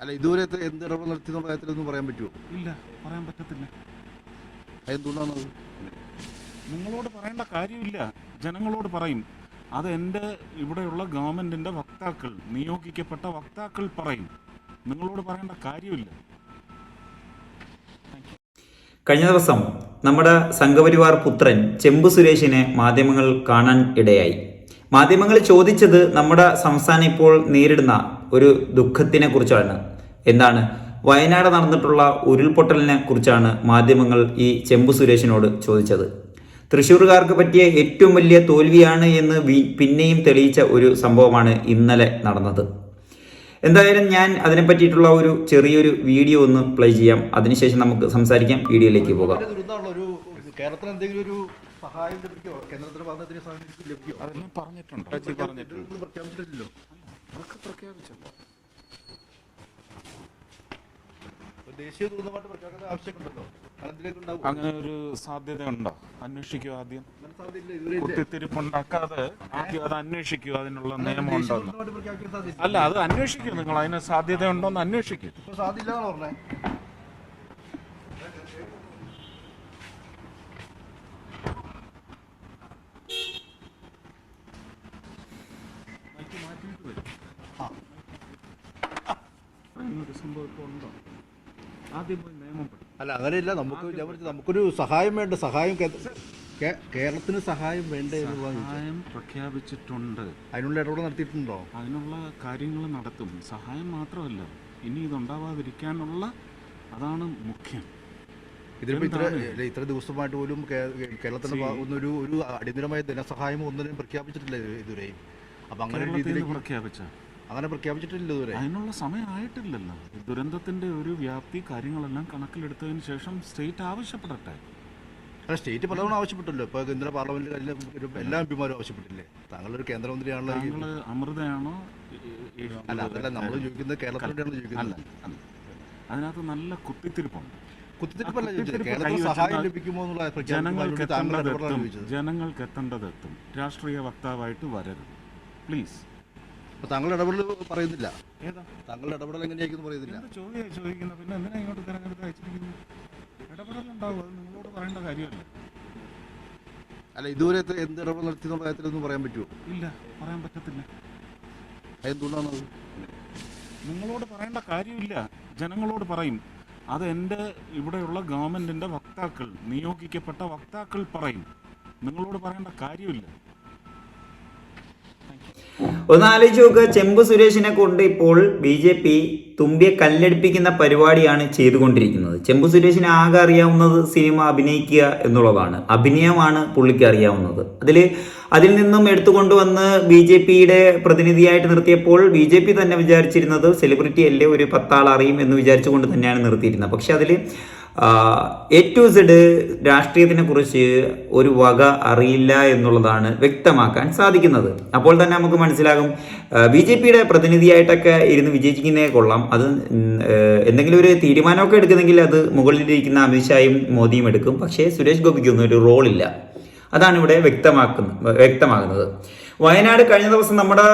അല്ല ഇതുവരെ എന്ത് ഇടപെടൽ നടത്തി എന്നുള്ള കാര്യത്തിലൊന്നും പറയാൻ പറ്റുമോ? ഇല്ല പറയാൻ പറ്റത്തില്ല. അതെന്തുകൊണ്ടാണത്? നിങ്ങളോട് പറയേണ്ട കാര്യമില്ല. ജനങ്ങളോട് പറയും. അത് എന്റെ ഇവിടെയുള്ള ഗവൺമെന്റിന്റെ വക്താക്കൾ നിയോഗിക്കപ്പെട്ട വക്താക്കൾ പറയും. നിങ്ങളോട് പറയേണ്ട കാര്യമില്ല. കഴിഞ്ഞ ദിവസം നമ്മുടെ സംഘപരിവാർ പുത്രൻ ചെമ്പു സുരേഷിനെ മാധ്യമങ്ങൾ കാണാൻ ഇടയായി. മാധ്യമങ്ങൾ ചോദിച്ചത് നമ്മുടെ സംസ്ഥാനം ഇപ്പോൾ നേരിടുന്ന ഒരു ദുഃഖത്തിനെ കുറിച്ചാണ് എന്താണ്? വയനാട് നടന്നിട്ടുള്ള ഉരുൾപൊട്ടലിനെ കുറിച്ചാണ് മാധ്യമങ്ങൾ ഈ ചെമ്പു സുരേഷിനോട് ചോദിച്ചത്. തൃശ്ശൂർകാർക്ക് പറ്റിയ ഏറ്റവും വലിയ തോൽവിയാണ് എന്ന് പിന്നെയും തെളിയിച്ച ഒരു സംഭവമാണ് ഇന്നലെ നടന്നത്. എന്തായാലും ഞാൻ അതിനെ പറ്റിയിട്ടുള്ള ഒരു ചെറിയൊരു വീഡിയോ ഒന്ന് പ്ലേ ചെയ്യാം. അതിനുശേഷം നമുക്ക് സംസാരിക്കാം. വീഡിയോയിലേക്ക് പോകാം. കേരളത്തിന് എന്തെങ്കിലും ഒരു സഹായം ലഭിക്കുമോ കേന്ദ്രത്തിന്റെ ഭാഗത്തിന് സഹായം ലഭിക്കുമോ അതെല്ലാം പറഞ്ഞിട്ടുണ്ട്. അതൊക്കെ ഉണ്ടാവും അങ്ങനെ ഒരു സാധ്യതയുണ്ടോ അന്വേഷിക്കുക ആദ്യം. കുത്തിത്തിരിപ്പുണ്ടാക്കാതെ ആദ്യം അത് അന്വേഷിക്കുക അതിനുള്ള നിയമം സാധ്യത അല്ല അത് അന്വേഷിക്കൂ നിങ്ങൾ. അതിന് സാധ്യതയുണ്ടോന്ന് അന്വേഷിക്കൂ. ഇപ്പൊ സാധ്യത ഇല്ലാന്നാണ് പറഞ്ഞേ? ഒരു സംഭവം ഇപ്പോൾ ഉണ്ടോ ആദ്യം പോയി നിയമം പഠിക്കും അല്ല അങ്ങനെയില്ല. നമുക്ക് ഞാൻ നമുക്കൊരു സഹായം വേണ്ട. സഹായം കേ- കേ- കേരളത്തിന് സഹായം വേണ്ട എന്ന് പറഞ്ഞു സഹായം പ്രഖ്യാപിച്ചിട്ടുണ്ട്. അതിനുള്ള ഇടപെടൽ നടത്തിയിട്ടുണ്ടോ? അതിനുള്ള കാര്യങ്ങൾ നടത്തും. സഹായം മാത്രമല്ല ഇനി ഇതുണ്ടാവാതിരിക്കാനുള്ള അതാണ് മുഖ്യം. ഇതിനിപ്പോ ഇത്ര ഇല്ല, ഇത്ര ദിവസമായിട്ട് പോലും കേ- കേരളത്തിന്റെ. ഭാഗത്തുനിന്ന് ഒരു ഒരു അടിയന്തരമായ ധനസഹായം ഒന്നിനും പ്രഖ്യാപിച്ചിട്ടില്ല ഇത് ഇതുവരെയും. അപ്പൊ അങ്ങനെ ഒരു കേരളത്തിൽ നിന്ന് രീതിയിലേക്ക് പ്രഖ്യാപിച്ച അങ്ങനെ പ്രഖ്യാപിച്ചിട്ടില്ല ഇതുവരെ. അതിനുള്ള സമയമായിട്ടില്ലല്ലോ ദുരന്തത്തിന്റെ ഒരു വ്യാപ്തി കാര്യങ്ങളെല്ലാം കണക്കിലെടുത്തതിന് ശേഷം സ്റ്റേറ്റ് ആവശ്യപ്പെടട്ടെ. അല്ല സ്റ്റേറ്റ് പലതവണ ആവശ്യപ്പെട്ടല്ലോ. ഇപ്പൊ കേന്ദ്ര പാർലമെന്റിൽ എല്ലാ എം പിമാരും ആവശ്യപ്പെട്ടില്ലേ? താങ്കളൊരു കേന്ദ്രമന്ത്രിയാണല്ലോ താങ്കൾ അമൃതയാണോ? അല്ല അതല്ല നമ്മൾ ചോദിക്കുന്നത് കേരളത്തിലൂടെയാണ് ചോദിക്കുന്നത് അതിനകത്ത് നല്ല കുത്തിത്തിരിപ്പുണ്ട്. കുത്തിത്തിരിപ്പല്ല ചോദിച്ചത്. സഹായം ലഭിക്കുമോ എന്നുള്ള ജനങ്ങൾക്ക് പ്രഖ്യാപനം എത്തും. ജനങ്ങൾക്ക് എത്തേണ്ടതെത്തും രാഷ്ട്രീയ വക്താവായിട്ട് വരരുത്. പ്ലീസ്. താങ്കൾ ഇടപെടൽ പറയുന്നില്ല. ഏതാ? താങ്കളുടെ ഇടപെടൽ എങ്ങനെയായിരിക്കും പറയുന്നില്ല. എന്ത് ചോദ്യമായി ചോദിക്കുന്നത്? പിന്നെ എന്തിനാ ഇങ്ങോട്ട് തിരഞ്ഞെടുത്ത് അയച്ചിരിക്കുന്നത്? ഇടപെടലുണ്ടാവും അത് നിങ്ങളോട് പറയേണ്ട കാര്യമല്ല. അല്ല ഇതുവരെ എത്ര- എന്ത് ഇടപെടൽ നടത്തി എന്നുള്ള കാര്യത്തിലൊന്നും പറയാൻ പറ്റുമോ? ഇല്ല പറയാൻ പറ്റത്തില്ല. അതെന്തുകൊണ്ടാണത് നിങ്ങളോട് പറയേണ്ട കാര്യമില്ല. ജനങ്ങളോട് പറയും. അത് എന്റെ ഇവിടെയുള്ള ഗവൺമെന്റിന്റെ വക്താക്കൾ നിയോഗിക്കപ്പെട്ട വക്താക്കൾ പറയും. നിങ്ങളോട് പറയേണ്ട കാര്യമില്ല. ഒന്ന് ആലോചിച്ച് നോക്കുക ചെമ്പ് സുരേഷിനെ കൊണ്ട് ഇപ്പോൾ ബി ജെ പി തുമ്പിയെ കല്ലടിപ്പിക്കുന്ന പരിപാടിയാണ് ചെയ്തുകൊണ്ടിരിക്കുന്നത്. ചെമ്പ് സുരേഷിന് ആകെ അറിയാവുന്നത് സിനിമ അഭിനയിക്കുക എന്നുള്ളതാണ്. അഭിനയമാണ് പുള്ളിക്ക് അറിയാവുന്നത്. അതിൽ അതിൽ നിന്നും എടുത്തുകൊണ്ടുവന്ന് ബി ജെ പിയുടെ പ്രതിനിധിയായിട്ട് നിർത്തിയപ്പോൾ ബി ജെ പി തന്നെ വിചാരിച്ചിരുന്നത് സെലിബ്രിറ്റി അല്ലേ ഒരു പത്താൾ അറിയും എന്ന് വിചാരിച്ചുകൊണ്ട് തന്നെയാണ് നിർത്തിയിരുന്നത്. പക്ഷെ അതിൽ എ ടു സെഡ് രാഷ്ട്രീയത്തിനെ കുറിച്ച് ഒരു വക അറിയില്ല എന്നുള്ളതാണ് വ്യക്തമാക്കാൻ സാധിക്കുന്നത്. അപ്പോൾ തന്നെ നമുക്ക് മനസ്സിലാകും ബി ജെ പിയുടെ പ്രതിനിധിയായിട്ടൊക്കെ ഇരുന്ന് വിജയിക്കുന്നേ കൊള്ളാം. അത് എന്തെങ്കിലും ഒരു തീരുമാനമൊക്കെ എടുക്കുന്നെങ്കിൽ അത് മുകളിലിരിക്കുന്ന അമിത്ഷായും മോദിയും എടുക്കും. പക്ഷേ സുരേഷ് ഗോപിക്കൊന്നും ഒരു റോളില്ല. അതാണ് ഇവിടെ വ്യക്തമാക്കുന്നത് വ്യക്തമാകുന്നത്. വയനാട് കഴിഞ്ഞ ദിവസം നമ്മുടെ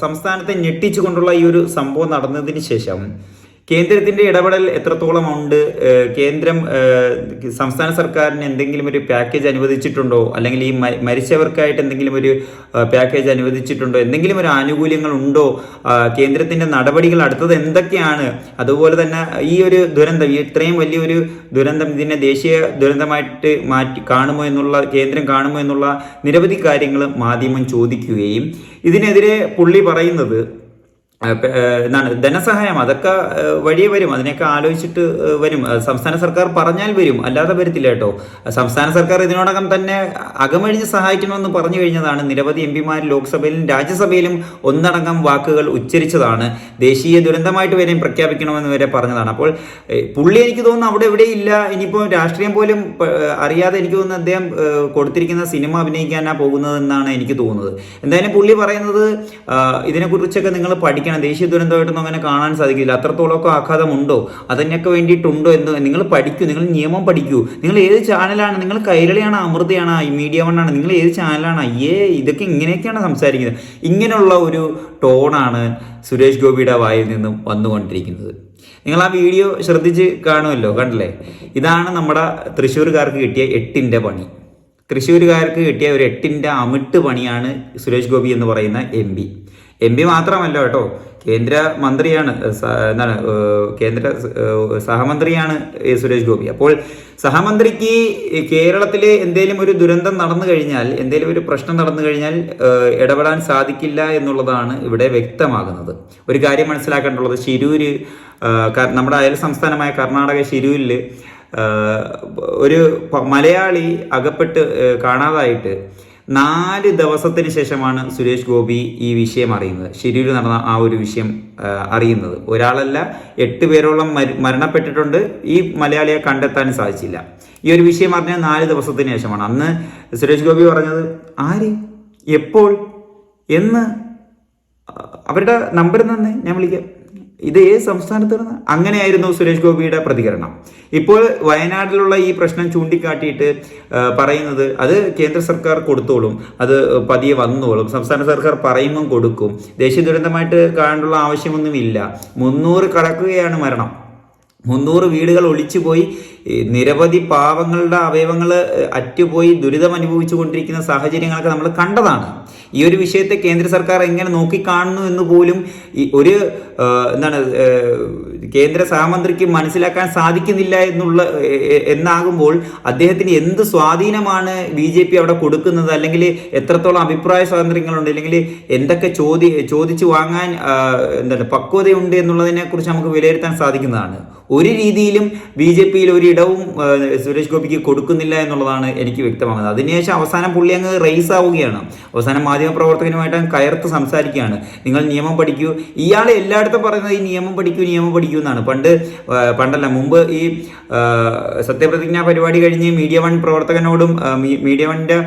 സംസ്ഥാനത്തെ ഞെട്ടിച്ചുകൊണ്ടുള്ള ഈ ഒരു സംഭവം നടന്നതിന് ശേഷം കേന്ദ്രത്തിന്റെ ഇടപെടൽ എത്രത്തോളം ഉണ്ട്? കേന്ദ്രം സംസ്ഥാന സർക്കാരിന് എന്തെങ്കിലും ഒരു പാക്കേജ് അനുവദിച്ചിട്ടുണ്ടോ? അല്ലെങ്കിൽ ഈ മരിച്ചവർക്കായിട്ട് എന്തെങ്കിലും ഒരു പാക്കേജ് അനുവദിച്ചിട്ടുണ്ടോ? എന്തെങ്കിലും ഒരു ആനുകൂല്യങ്ങൾ ഉണ്ടോ? കേന്ദ്രത്തിന്റെ നടപടികൾ അടുത്തത് എന്തൊക്കെയാണ്? അതുപോലെ തന്നെ ഈ ഒരു ദുരന്തം ഇത്രയും വലിയൊരു ദുരന്തം ഇതിനെ ദേശീയ ദുരന്തമായിട്ട് മാറ്റി കാണുമോ എന്നുള്ള കേന്ദ്രം കാണുമോ എന്നുള്ള നിരവധി കാര്യങ്ങൾ മാധ്യമം ചോദിക്കുകയും ഇതിനെതിരെ പുള്ളി പറയുന്നത് എന്താണ് ധനസഹായം അതൊക്കെ വഴിയെ വരും. അതിനൊക്കെ ആലോചിച്ചിട്ട് വരും. സംസ്ഥാന സർക്കാർ പറഞ്ഞാൽ വരും. അല്ലാതെ വരത്തില്ല കേട്ടോ. സംസ്ഥാന സർക്കാർ ഇതിനോടകം തന്നെ അകമഴിഞ്ഞ് സഹായിക്കണമെന്ന് പറഞ്ഞു കഴിഞ്ഞതാണ്. നിരവധി എം പിമാർ ലോക്സഭയിലും രാജ്യസഭയിലും ഒന്നടങ്കം വാക്കുകൾ ഉച്ചരിച്ചതാണ്. ദേശീയ ദുരന്തമായിട്ട് വരെയും പ്രഖ്യാപിക്കണമെന്ന് വരെ പറഞ്ഞതാണ്. അപ്പോൾ പുള്ളി എനിക്ക് തോന്നുന്നു അവിടെ എവിടെ ഇല്ല ഇനിയിപ്പോൾ രാഷ്ട്രീയം പോലും അറിയാതെ എനിക്ക് തോന്നുന്നു അദ്ദേഹം കൊടുത്തിരിക്കുന്ന സിനിമ അഭിനയിക്കാനാണ് പോകുന്നതെന്നാണ് എനിക്ക് തോന്നുന്നത്. എന്തായാലും പുള്ളി പറയുന്നത് ഇതിനെക്കുറിച്ചൊക്കെ നിങ്ങൾ പഠിക്കണം. പഠിക്കണം ദേശീയ ദുരന്തമായിട്ടൊന്നും അങ്ങനെ കാണാൻ സാധിക്കില്ല. അത്രത്തോളമൊക്കെ ആഘാതമുണ്ടോ? അതിനൊക്കെ വേണ്ടിയിട്ടുണ്ടോ എന്ന് നിങ്ങൾ പഠിക്കൂ. നിങ്ങൾ നിയമം പഠിക്കൂ. നിങ്ങൾ ഏത് ചാനലാണ്? നിങ്ങൾ കൈരളിയാണ് അമൃതയാണ് മീഡിയ വണ്ണാണ് നിങ്ങൾ ഏത് ചാനലാണ്? അയ്യേ ഇതൊക്കെ ഇങ്ങനെയൊക്കെയാണ് സംസാരിക്കുന്നത്. ഇങ്ങനെയുള്ള ഒരു ടോണാണ് സുരേഷ് ഗോപിയുടെ വായിൽ നിന്നും വന്നുകൊണ്ടിരിക്കുന്നത്. നിങ്ങൾ ആ വീഡിയോ ശ്രദ്ധിച്ച് കാണുമല്ലോ കണ്ടില്ലേ? ഇതാണ് നമ്മുടെ തൃശ്ശൂർകാർക്ക് കിട്ടിയ എട്ടിന്റെ പണി. തൃശ്ശൂരുകാർക്ക് കിട്ടിയ ഒരു എട്ടിന്റെ അമിട്ട് പണിയാണ് സുരേഷ് ഗോപി എന്ന് പറയുന്ന എം എം പി മാത്രമല്ല കേട്ടോ. കേന്ദ്ര മന്ത്രിയാണ് എന്താണ് കേന്ദ്ര സഹമന്ത്രിയാണ് സുരേഷ് ഗോപി. അപ്പോൾ സഹമന്ത്രിക്ക് കേരളത്തിൽ എന്തെങ്കിലും ഒരു ദുരന്തം നടന്നു കഴിഞ്ഞാൽ എന്തെങ്കിലും ഒരു പ്രശ്നം നടന്നു കഴിഞ്ഞാൽ ഇടപെടാൻ സാധിക്കില്ല എന്നുള്ളതാണ് ഇവിടെ വ്യക്തമാകുന്നത്. ഒരു കാര്യം മനസ്സിലാക്കേണ്ടുള്ളത് ശിരൂര് നമ്മുടെ അയൽ സംസ്ഥാനമായ കർണാടക ശിരൂരിൽ ഒരു മലയാളി അകപ്പെട്ട് കാണാതായിട്ട് നാല് ദിവസത്തിന് ശേഷമാണ് സുരേഷ് ഗോപി ഈ വിഷയം അറിയുന്നത്. ശരിയിൽ നടന്ന ആ ഒരു വിഷയം അറിയുന്നത്. ഒരാളല്ല എട്ട് പേരോളം മരണപ്പെട്ടിട്ടുണ്ട്. ഈ മലയാളിയെ കണ്ടെത്താൻ സാധിച്ചില്ല. ഈ ഒരു വിഷയം അറിഞ്ഞ നാല് ദിവസത്തിന് ശേഷമാണ്. അന്ന് സുരേഷ് ഗോപി പറഞ്ഞത് ആര്? എപ്പോൾ? എന്ന്? അവരുടെ നമ്പർ തന്നെ ഞാൻ വിളിക്കാം. ഇത് ഏത് സംസ്ഥാനത്താണ് അങ്ങനെയായിരുന്നു സുരേഷ് ഗോപിയുടെ പ്രതികരണം. ഇപ്പോൾ വയനാട്ടിലുള്ള ഈ പ്രശ്നം ചൂണ്ടിക്കാട്ടിയിട്ട് പറയുന്നത് അത് കേന്ദ്ര സർക്കാർ കൊടുത്തോളും അത് പതിയെ വന്നോളും സംസ്ഥാന സർക്കാർ പറയുമ്പം കൊടുക്കും. ദേശീയ ദുരന്തമായിട്ട് കാണാനുള്ള ആവശ്യമൊന്നുമില്ല. മുന്നൂറ് കടക്കുകയാണ് മരണം. മുന്നൂറ് വീടുകൾ ഒളിച്ചുപോയി നിരവധി പാവങ്ങളുടെ അവയവങ്ങൾ അറ്റുപോയി ദുരിതം അനുഭവിച്ചു കൊണ്ടിരിക്കുന്ന സാഹചര്യങ്ങളൊക്കെ നമ്മൾ കണ്ടതാണ്. ഈ ഒരു വിഷയത്തെ കേന്ദ്ര സർക്കാർ എങ്ങനെ നോക്കിക്കാണുന്നു എന്ന് പോലും ഒരു എന്താണ് കേന്ദ്ര സഹമന്ത്രിക്ക് മനസ്സിലാക്കാൻ സാധിക്കുന്നില്ല എന്നുള്ള എന്നാകുമ്പോൾ അദ്ദേഹത്തിന് എന്ത് സ്വാധീനമാണ് ബി ജെ പി അവിടെ കൊടുക്കുന്നത്? അല്ലെങ്കിൽ എത്രത്തോളം അഭിപ്രായ സ്വാതന്ത്ര്യങ്ങളുണ്ട്? അല്ലെങ്കിൽ എന്തൊക്കെ ചോദ്യ ചോദിച്ചു വാങ്ങാൻ എന്താണ് പക്വതയുണ്ട് എന്നുള്ളതിനെ കുറിച്ച് നമുക്ക് വിലയിരുത്താൻ സാധിക്കുന്നതാണ്. ഒരു രീതിയിലും ബി ജെ പിയിൽ ഒരു ഇടവും സുരേഷ് ഗോപിക്ക് കൊടുക്കുന്നില്ല എന്നുള്ളതാണ് എനിക്ക് വ്യക്തമാകുന്നത്. അതിനുശേഷം അവസാനം പുള്ളി അങ്ങ് റേസ് ആവുകയാണ്. അവസാനം മാധ്യമപ്രവർത്തകനുമായിട്ട് കയർത്ത് സംസാരിക്കുകയാണ്. നിങ്ങൾ നിയമം പഠിക്കൂ. ഇയാൾ എല്ലായിടത്തും പറയുന്നത് ഈ നിയമം പഠിക്കൂ നിയമം പഠിക്കൂ. എന്നാണ് പണ്ട് പണ്ടല്ല മുമ്പ് ഈ സത്യപ്രതിജ്ഞ പരിപാടി കഴിഞ്ഞ് മീഡിയ വൺ പ്രവർത്തകനോടും മീഡിയ വണിന്റെ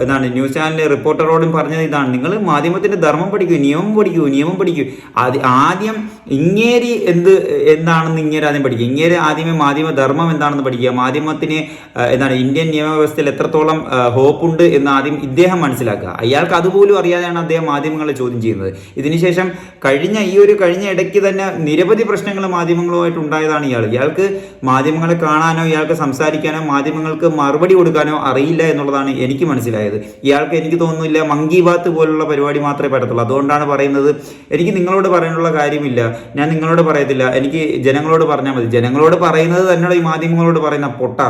എന്താണ് ന്യൂസ് ചാനലിലെ റിപ്പോർട്ടറോടും പറഞ്ഞത് ഇതാണ്. നിങ്ങൾ മാധ്യമത്തിന്റെ ധർമ്മം പഠിക്കൂ നിയമം പഠിക്കൂ നിയമം പഠിക്കൂ. ആദ്യ- ആദ്യം ഇങ്ങേരി എന്ത് എന്താണെന്ന് ഇങ്ങേര് ആദ്യം പഠിക്കുക. ഇങ്ങേര് ആദ്യമേ മാധ്യമ ധർമ്മം എന്താണെന്ന് പഠിക്കുക. മാധ്യമത്തിന് എന്താണ് ഇന്ത്യൻ നിയമവ്യവസ്ഥയിൽ എത്രത്തോളം ഹോപ്പുണ്ട് എന്ന് ആദ്യം ഇദ്ദേഹം മനസ്സിലാക്കുക. അയാൾക്ക് അതുപോലും അറിയാതെയാണ് അദ്ദേഹം മാധ്യമങ്ങളെ ചോദ്യം ചെയ്യുന്നത്. ഇതിനുശേഷം കഴിഞ്ഞ ഈ ഒരു കഴിഞ്ഞ ഇടയ്ക്ക് തന്നെ നിരവധി പ്രശ്നങ്ങൾ മാധ്യമങ്ങളുമായിട്ട് ഉണ്ടായതാണ് ഇയാൾ. ഇയാൾക്ക് മാധ്യമങ്ങളെ കാണാനോ ഇയാൾക്ക് സംസാരിക്കാനോ മാധ്യമങ്ങൾക്ക് മറുപടി കൊടുക്കാനോ അറിയില്ല എന്നുള്ളതാണ് എനിക്ക് മനസ്സിലായത്. ഇയാൾക്ക് എനിക്ക് തോന്നുന്നില്ല മങ്കി ബാത്ത് പോലുള്ള പരിപാടി മാത്രമേ പറ്റത്തുള്ളൂ. അതുകൊണ്ടാണ് പറയുന്നത് എനിക്ക് നിങ്ങളോട് പറയാനുള്ള കാര്യമില്ല. ഞാൻ നിങ്ങളോട് പറയത്തില്ല. എനിക്ക് ജനങ്ങളോട് പറഞ്ഞാൽ മതി. ജനങ്ങളോട് പറയുന്നത് തന്നെയുള്ള ഈ മാധ്യമങ്ങളോട് പറയുന്ന പൊട്ട?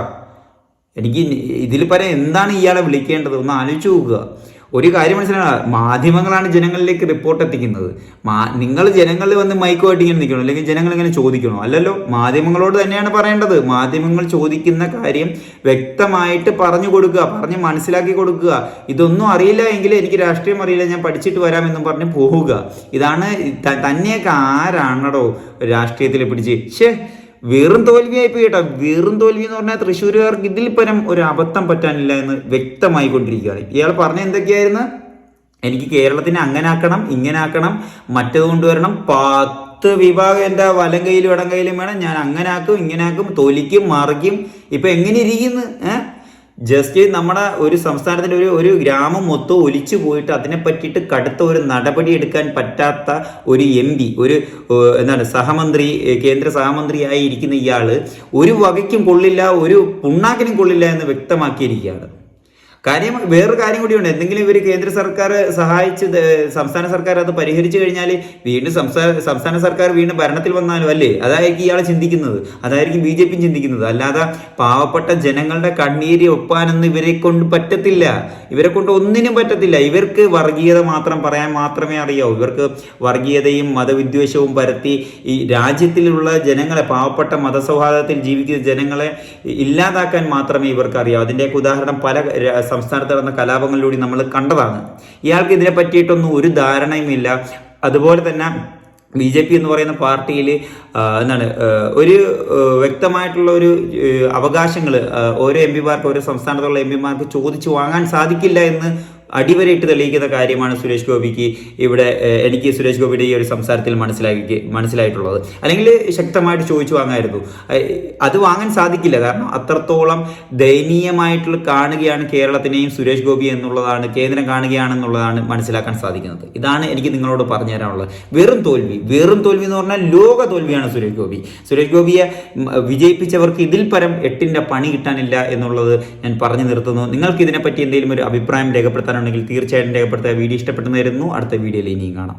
എനിക്ക് ഇതിൽ പറയാൻ എന്താണ് ഇയാളെ വിളിക്കേണ്ടത്? ഒന്ന് ആലോചിച്ച് നോക്കുക. ഒരു കാര്യം മനസ്സിലാണ് മാധ്യമങ്ങളാണ് ജനങ്ങളിലേക്ക് റിപ്പോർട്ട് എത്തിക്കുന്നത്. മാ നിങ്ങൾ ജനങ്ങളിൽ വന്ന് മൈക്കുമായിട്ട് ഇങ്ങനെ നിൽക്കണോ? അല്ലെങ്കിൽ ജനങ്ങൾ ഇങ്ങനെ ചോദിക്കണോ? അല്ലല്ലോ മാധ്യമങ്ങളോട് തന്നെയാണ് പറയേണ്ടത്. മാധ്യമങ്ങൾ ചോദിക്കുന്ന കാര്യം വ്യക്തമായിട്ട് പറഞ്ഞു കൊടുക്കുക പറഞ്ഞ് മനസ്സിലാക്കി കൊടുക്കുക. ഇതൊന്നും അറിയില്ല എങ്കിൽ എനിക്ക് രാഷ്ട്രീയം അറിയില്ല ഞാൻ പഠിച്ചിട്ട് വരാമെന്നും പറഞ്ഞ് പോവുക. ഇതാണ് തന്നെയൊക്കെ ആരാണടോ രാഷ്ട്രീയത്തിൽ പിടിച്ച്. ഷേ വെറും തോൽവിയായി പോയി കേട്ടോ. വെറും തോൽവി എന്ന് പറഞ്ഞാൽ തൃശ്ശൂരുകാർക്ക് ഇതിൽ പരം ഒരു അബദ്ധം പറ്റാനില്ല എന്ന് വ്യക്തമായി കൊണ്ടിരിക്കുകയാണ്. ഇയാൾ പറഞ്ഞ എന്തൊക്കെയായിരുന്നു? എനിക്ക് കേരളത്തിനെ അങ്ങനെ ആക്കണം ഇങ്ങനെ ആക്കണം മറ്റത് കൊണ്ടുവരണം. പത്ത് വിഭാഗം എന്റെ വലം കയ്യിലും ഇടം കയ്യിലും വേണം. ഞാൻ അങ്ങനെ ആക്കും ഇങ്ങനെ ആക്കും തൊലിക്കും മറിക്കും. ഇപ്പൊ എങ്ങനെ ഇരിക്കുന്നു? ഏഹ് ജസ്റ്റ് നമ്മുടെ ഒരു സംസ്ഥാനത്തിന്റെ ഒരു ഒരു ഗ്രാമം മൊത്തം ഒലിച്ചു പോയിട്ട് അതിനെ പറ്റിയിട്ട് കടുത്ത ഒരു നടപടി എടുക്കാൻ പറ്റാത്ത ഒരു എം പി ഒരു എന്താണ് സഹമന്ത്രി കേന്ദ്ര സഹമന്ത്രിയായി ഇരിക്കുന്ന ഇയാൾ ഒരു വകയ്ക്കും കൊള്ളില്ല ഒരു പുണ്ണാക്കിനും കൊള്ളില്ല എന്ന് വ്യക്തമാക്കിയിരിക്കുകയാണ്. കാര്യം വേറൊരു കാര്യം കൂടിയുണ്ട്. എന്തെങ്കിലും ഇവർ കേന്ദ്ര സർക്കാർ സഹായിച്ച് സംസ്ഥാന സർക്കാർ അത് പരിഹരിച്ചു കഴിഞ്ഞാൽ വീണ്ടും സംസ്ഥാന സംസ്ഥാന സർക്കാർ വീണ്ടും ഭരണത്തിൽ വന്നാലും അല്ലേ? അതായിരിക്കും ഇയാൾ ചിന്തിക്കുന്നത്. അതായിരിക്കും ബി ജെ പി ചിന്തിക്കുന്നത്. അല്ലാതെ പാവപ്പെട്ട ജനങ്ങളുടെ കണ്ണീര് ഒപ്പാനൊന്നും ഇവരെ കൊണ്ട് പറ്റത്തില്ല. ഇവരെ കൊണ്ട് ഒന്നിനും പറ്റത്തില്ല. ഇവർക്ക് വർഗീയത മാത്രം പറയാൻ മാത്രമേ അറിയാവൂ. ഇവർക്ക് വർഗീയതയും മതവിദ്വേഷവും പരത്തി ഈ രാജ്യത്തിലുള്ള ജനങ്ങളെ പാവപ്പെട്ട മതസൗഹാർദ്ദത്തിൽ ജീവിക്കുന്ന ജനങ്ങളെ ഇല്ലാതാക്കാൻ മാത്രമേ ഇവർക്ക് അറിയാവൂ അതിന്റെയൊക്കെ ഉദാഹരണം പല സംസ്ഥാനത്ത് നടന്ന കലാപങ്ങളിലൂടെ നമ്മൾ കണ്ടതാണ്. ഇയാൾക്ക് ഇതിനെ പറ്റിയിട്ടൊന്നും ഒരു ധാരണയുമില്ല. അതുപോലെ തന്നെ ബി ജെ പി എന്ന് പറയുന്ന പാർട്ടിയിൽ എന്താണ് ഒരു വ്യക്തമായിട്ടുള്ള ഒരു അവകാശങ്ങൾ ഓരോ എം പിമാർക്ക് ഓരോ സംസ്ഥാനത്തുള്ള എം പിമാർക്ക് ചോദിച്ചു വാങ്ങാൻ സാധിക്കില്ല എന്ന് അടിവരയിട്ട് തെളിയിക്കുന്ന കാര്യമാണ് സുരേഷ് ഗോപിക്ക് ഇവിടെ എനിക്ക് സുരേഷ് ഗോപിയുടെ ഈ ഒരു സംസാരത്തിൽ മനസ്സിലാക്കി മനസ്സിലായിട്ടുള്ളത്. അല്ലെങ്കിൽ ശക്തമായിട്ട് ചോദിച്ചു വാങ്ങായിരുന്നു. അത് വാങ്ങാൻ സാധിക്കില്ല. കാരണം അത്രത്തോളം ദയനീയമായിട്ടുള്ള കാണുകയാണ് കേരളത്തിനെയും സുരേഷ് ഗോപി എന്നുള്ളതാണ് കേന്ദ്രം കാണുകയാണെന്നുള്ളതാണ് മനസ്സിലാക്കാൻ സാധിക്കുന്നത്. ഇതാണ് എനിക്ക് നിങ്ങളോട് പറഞ്ഞു തരാനുള്ളത്. വെറും തോൽവി. വെറും തോൽവി എന്ന് പറഞ്ഞാൽ ലോക തോൽവിയാണ് സുരേഷ് ഗോപി. സുരേഷ് ഗോപിയെ വിജയിപ്പിച്ചവർക്ക് ഇതിൽ പരം എട്ടിന്റെ പണി കിട്ടാനില്ല എന്നുള്ളത് ഞാൻ പറഞ്ഞു നിർത്തുന്നു. നിങ്ങൾക്ക് ഇതിനെപ്പറ്റി എന്തെങ്കിലും ഒരു അഭിപ്രായം രേഖപ്പെടുത്താനുണ്ടെങ്കിൽ തീർച്ചയായിട്ടും രേഖപ്പെടുത്തുക വീഡിയോ ഇഷ്ടപ്പെട്ടെന്ന് വരുന്നു അടുത്ത വീഡിയോയിൽ ഇനിയും കാണാം.